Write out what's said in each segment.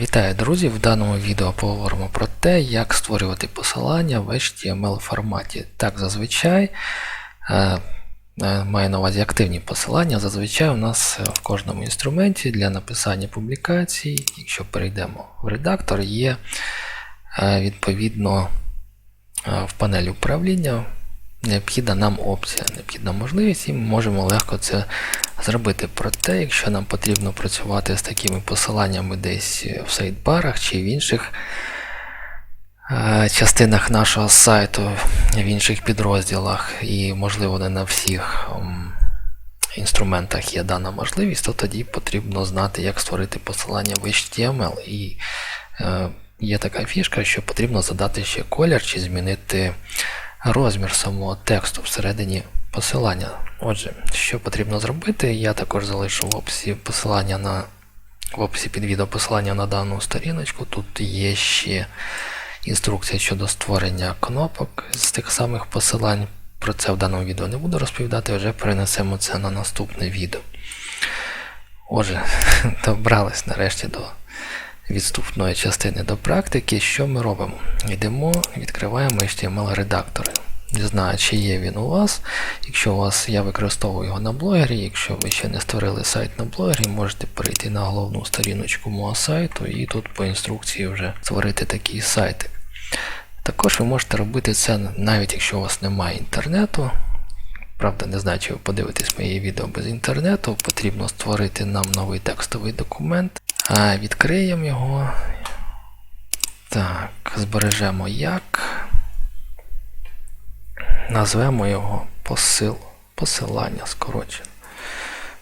Вітаю, друзі! В даному відео поговоримо про те, як створювати посилання в HTML форматі. Так, зазвичай е, е, маю на увазі активні посилання. Зазвичай у нас в кожному інструменті для написання публікацій, якщо перейдемо в редактор, є е, відповідно в панелі управління необхідна нам опція, необхідна можливість, і ми можемо легко це зробити. Проте, якщо нам потрібно працювати з такими посиланнями десь в сайт-барах чи в інших е, частинах нашого сайту, в інших підрозділах, і, можливо, не на всіх інструментах є дана можливість, то тоді потрібно знати, як створити посилання в HTML. І е, є така фішка, що потрібно задати ще колір чи змінити розмір самого тексту всередині посилання. Отже, що потрібно зробити, я також залишу в описі посилання на в описі під відео посилання на дану сторіночку. Тут є ще інструкція щодо створення кнопок з тих самих посилань. Про це в даному відео не буду розповідати, вже перенесемо це на наступне відео. Отже, добрались нарешті до відступної частини до практики. Що ми робимо? Йдемо, відкриваємо HTML-редактор. Не знаю, чи є він у вас. Якщо у вас я використовую його на блогері, якщо ви ще не створили сайт на блогері, можете перейти на головну сторіночку мого сайту і тут по інструкції вже створити такий сайтик. Також ви можете робити це навіть якщо у вас немає інтернету. Правда, не знаю, чи ви подивитесь моє відео без інтернету. Потрібно створити нам новий текстовий документ. Відкриємо його. Так, збережемо як. Назвемо його посил. Посилання скорочено.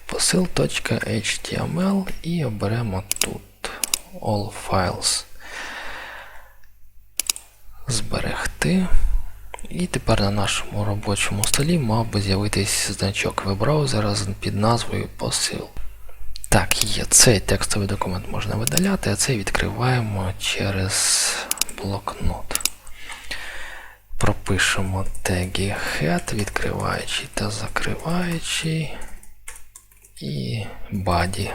Посил.html і оберемо тут All Files. Зберегти. І тепер на нашому робочому столі мав би з'явитись значок веб-браузера під назвою посил. Так, є цей текстовий документ можна видаляти, а цей відкриваємо через блокнот. Пропишемо теги head, відкриваючий та закриваючий. І body.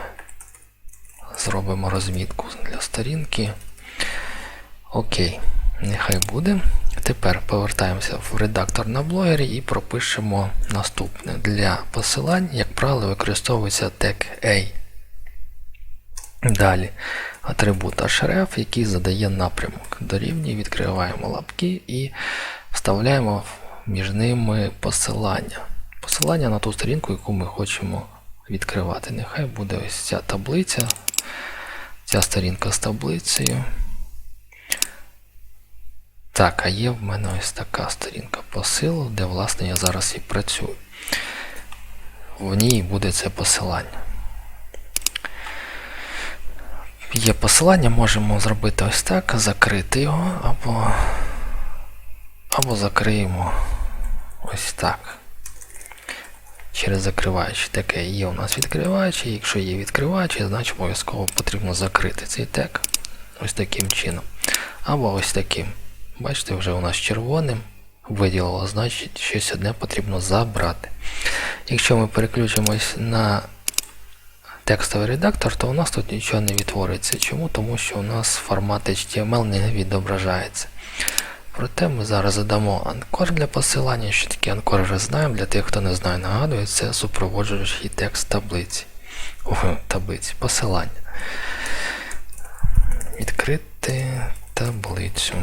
Зробимо розмітку для сторінки. Окей, нехай буде. Тепер повертаємося в редактор на блогері і пропишемо наступне. Для посилань, як правило, використовується тег A. Далі атрибут href, який задає напрямок. Дорівнює, відкриваємо лапки і вставляємо між ними посилання. Посилання на ту сторінку, яку ми хочемо відкривати. Нехай буде ось ця таблиця, ця сторінка з таблицею. Так, а є в мене ось така сторінка посилу, де, власне, я зараз і працюю. В ній буде це посилання. Є посилання, можемо зробити ось так, закрити його, або, або закриємо ось так. Через закриваючий. Таке є у нас відкриваючий. Якщо є відкриваючий, значить обов'язково потрібно закрити цей тег ось таким чином. Або ось таким. Бачите, вже у нас червоним виділило, значить щось одне потрібно забрати. Якщо ми переключимось на текстовий редактор, то у нас тут нічого не відтвориться. Чому? Тому що у нас формат HTML не відображається. Проте ми зараз задамо анкор для посилання. Що таке анкор вже знаємо. Для тих, хто не знає, нагадую, це супроводжуючий текст таблиці. О, таблиці, посилання. Відкрити таблицю.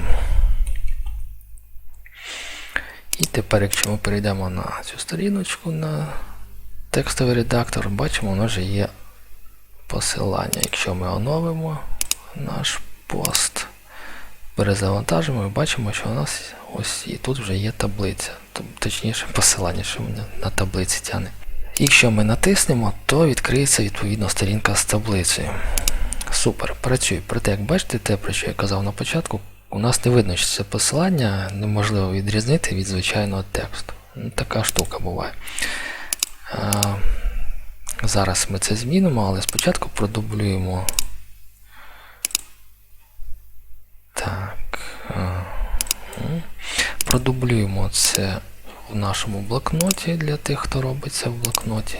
І тепер, якщо ми перейдемо на цю сторіночку, на текстовий редактор, бачимо, воно вже є посилання. Якщо ми оновимо наш пост, перезавантажимо, ми бачимо, що у нас ось і тут вже є таблиця. Точніше, посилання, що мене на таблиці тягне. Якщо ми натиснемо, то відкриється відповідно сторінка з таблицею. Супер, працює. Проте, як бачите, те, про що я казав на початку, у нас не видно, що це посилання неможливо відрізнити від звичайного тексту. Така штука буває. Зараз ми це змінимо, але спочатку продублюємо. Так. Продублюємо це в нашому блокноті для тих, хто робить це в блокноті.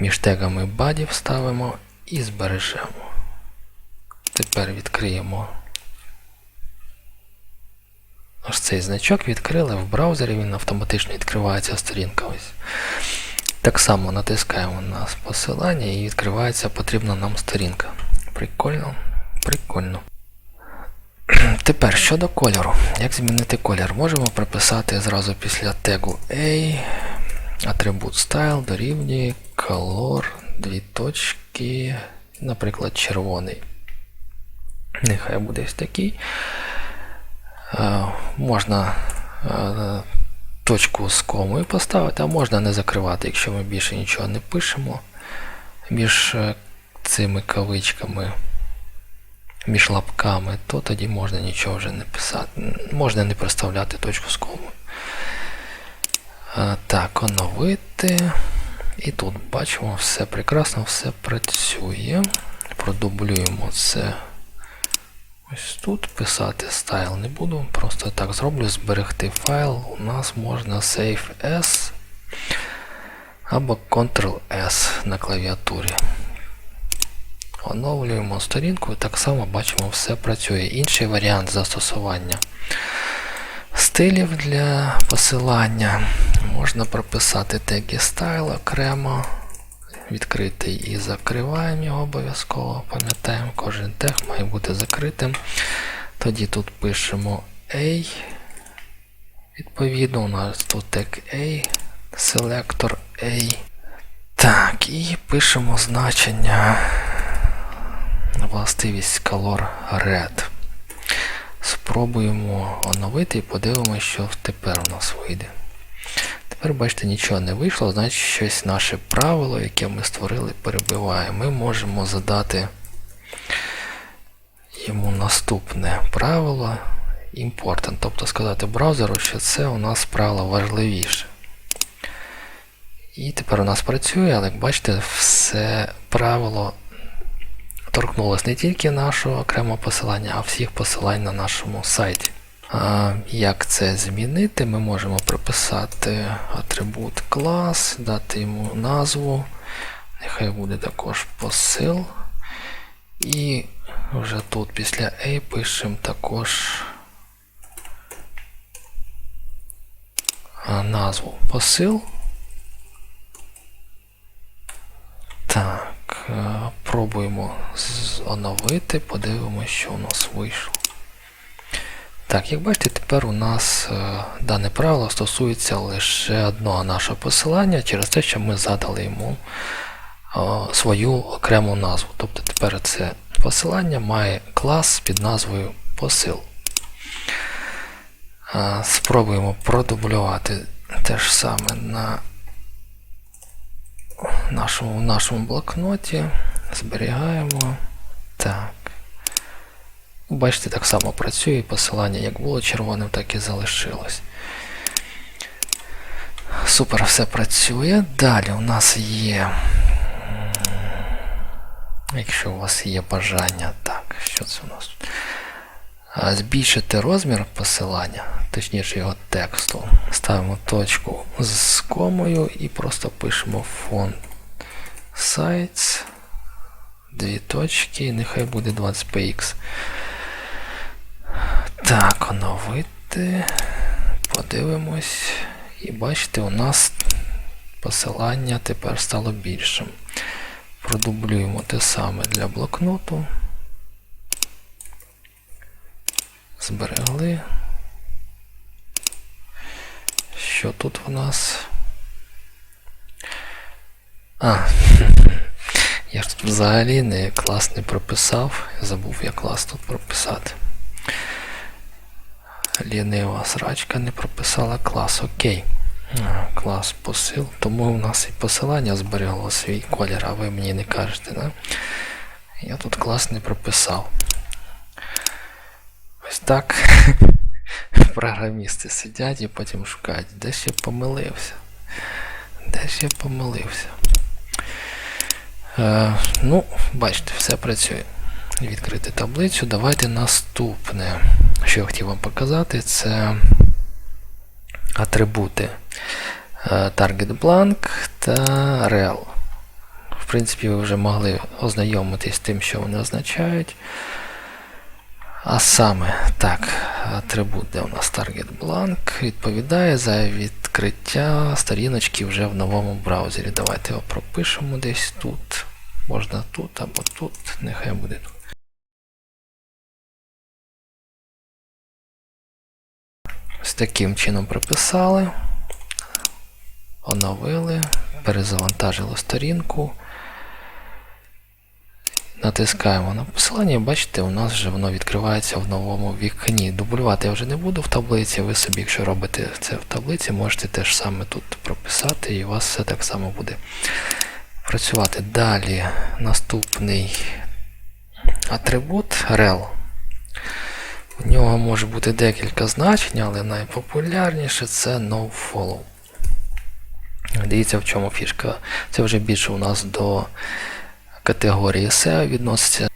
Між тегами body вставимо і збережемо. Тепер відкриємо ось цей значок, відкрили в браузері, він автоматично відкривається сторінка. Ось. Так само натискаємо на посилання і відкривається потрібна нам сторінка. Прикольно, прикольно. Тепер щодо кольору. Як змінити колір? Можемо приписати зразу після тегу A атрибут style дорівнює color, дві точки, наприклад, червоний. Нехай буде ось такий. Е, можна е, точку з комою поставити, а можна не закривати, якщо ми більше нічого не пишемо між е, цими кавичками, між лапками, то тоді можна нічого вже не писати. Можна не проставляти точку з комою. Е, Так, оновити. І тут бачимо, все прекрасно, все працює. Продублюємо це ось тут. Писати стайл не буду. Просто так зроблю, зберегти файл. У нас можна Save S або Ctrl-S на клавіатурі. Оновлюємо сторінку і так само бачимо, все працює. Інший варіант застосування стилів для посилання. Можна прописати теги style окремо, відкрити і закриваємо його обов'язково. Пам'ятаємо, кожен тег має бути закритим. Тоді тут пишемо A. Відповідно, у нас тут тег A, селектор A. Так, і пишемо значення властивість Color Red. Спробуємо оновити і подивимося, що тепер у нас вийде. Тепер, бачите, нічого не вийшло, значить щось наше правило, яке ми створили, перебиває. Ми можемо задати йому наступне правило important, тобто сказати браузеру, що це у нас правило важливіше. І тепер у нас працює, але як бачите, все правило торкнулося не тільки нашого окремого посилання, а всіх посилань на нашому сайті. Як це змінити? Ми можемо прописати атрибут клас, дати йому назву. Нехай буде також посил. І вже тут після A пишемо також назву посил. Так, е, пробуємо оновити, подивимося, що у нас вийшло. Так, як бачите, тепер у нас е, дане правило стосується лише одного нашого посилання через те, що ми задали йому е, свою окрему назву. Тобто тепер це посилання має клас під назвою посил. Е, Спробуємо продублювати те ж саме на нашому, в нашому блокноті. Зберігаємо. Так. Бачите, так само працює посилання, як було червоним, так і залишилось. Супер, все працює. Далі у нас є. Якщо у вас є бажання, так, що це у нас? Збільшити розмір посилання, точніше його тексту. Ставимо точку з комою і просто пишемо фон sites. Дві точки, нехай буде 20px. Так, оновити. Подивимось. І бачите, у нас посилання тепер стало більшим. Продублюємо те саме для блокноту. Зберегли. Що тут у нас? А, я ж тут взагалі не клас не прописав. Забув я клас тут прописати. Лінива срачка не прописала клас. Окей. Клас посил. Тому у нас і посилання зберегло свій колір, а ви мені не кажете, да? Я тут клас не прописав. Ось так. Програмісти сидять і потім шукають, де ж я помилився. Де ж я помилився. Е, ну, бачите, все працює. Відкрити таблицю. Давайте наступне, що я хотів вам показати, це атрибути е, Target Blank та Rel. В принципі, ви вже могли ознайомитись з тим, що вони означають. А саме, так, атрибут, де у нас target blank, відповідає за відкриття сторіночки вже в новому браузері. Давайте його пропишемо десь тут. Можна тут або тут, нехай буде тут. Ось таким чином прописали, оновили, перезавантажили сторінку. Натискаємо на посилання бачите, у нас вже воно відкривається в новому вікні. Дублювати я вже не буду в таблиці. Ви собі, якщо робите це в таблиці, можете теж саме тут прописати, і у вас все так само буде працювати. Далі наступний атрибут rel. У нього може бути декілька значень, але найпопулярніше це nofollow. Дивіться, в чому фішка. Це вже більше у нас до категорії SEO відноситься.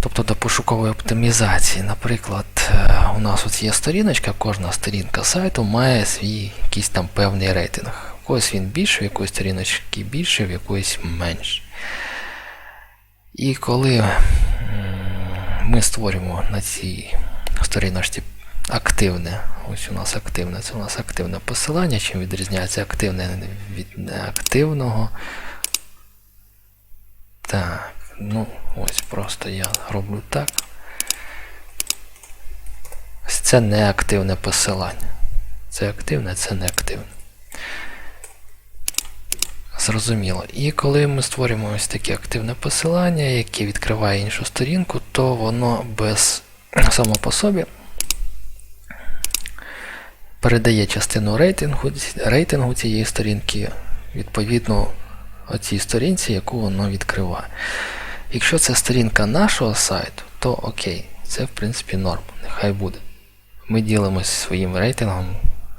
Тобто до пошукової оптимізації. Наприклад, е, у нас от є сторіночка, кожна сторінка сайту має свій якийсь там певний рейтинг. У когось він більший, в якоїсь сторіночки більше, в якоїсь менше. І коли ми створюємо на цій сторіночці активне, ось у нас активне, це у нас активне посилання, чим відрізняється активне від неактивного. Так, ну ось просто я роблю так. Ось це неактивне посилання. Це активне, це неактивне. Зрозуміло. І коли ми створюємо ось таке активне посилання, яке відкриває іншу сторінку, то воно без само по собі передає частину рейтингу, рейтингу цієї сторінки відповідно оцій сторінці, яку воно відкриває. Якщо це сторінка нашого сайту, то окей, це в принципі норм, нехай буде. Ми ділимося своїм рейтингом,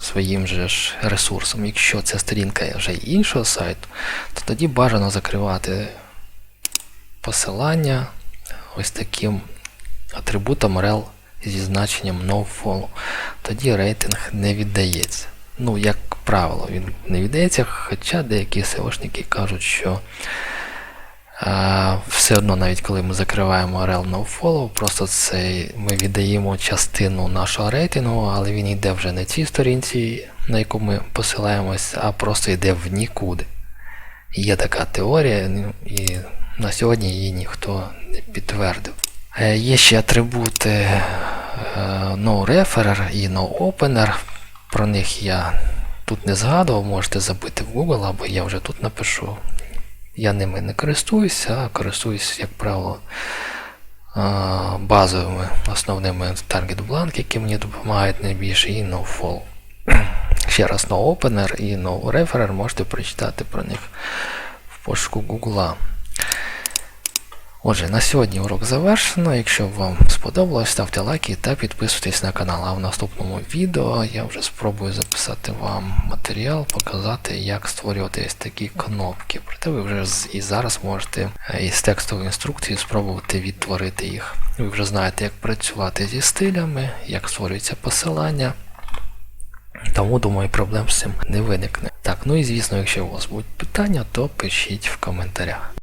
своїм же ж ресурсом. Якщо це сторінка вже іншого сайту, то тоді бажано закривати посилання ось таким атрибутом rel зі значенням nofollow. Тоді рейтинг не віддається. Ну, як правило, він не віддається, хоча деякі SEOшники кажуть, що все одно, навіть коли ми закриваємо rel nofollow, просто це ми віддаємо частину нашого рейтингу, але він йде вже не цій сторінці, на яку ми посилаємось, а просто йде в нікуди. Є така теорія, ну, і на сьогодні її ніхто не підтвердив. Е, Є ще атрибути е, noReferer і noOpener. Про них я тут не згадував, можете забити в Google, або я вже тут напишу. Я ними не користуюся, а користуюсь, як правило, базовими основними Target Blank, які мені допомагають найбільше, і NoFall. Ще раз NoOpener і NoReferer можете прочитати про них в пошуку Google. Отже, на сьогодні урок завершено. Якщо вам сподобалось, ставте лайки та підписуйтесь на канал. А в наступному відео я вже спробую записати вам матеріал, показати, як створювати ось такі кнопки. Проте ви вже і зараз можете е, із текстової інструкції спробувати відтворити їх. Ви вже знаєте, як працювати зі стилями, як створюється посилання. Тому, думаю, проблем з цим не виникне. Так, ну і звісно, якщо у вас будуть питання, то пишіть в коментарях.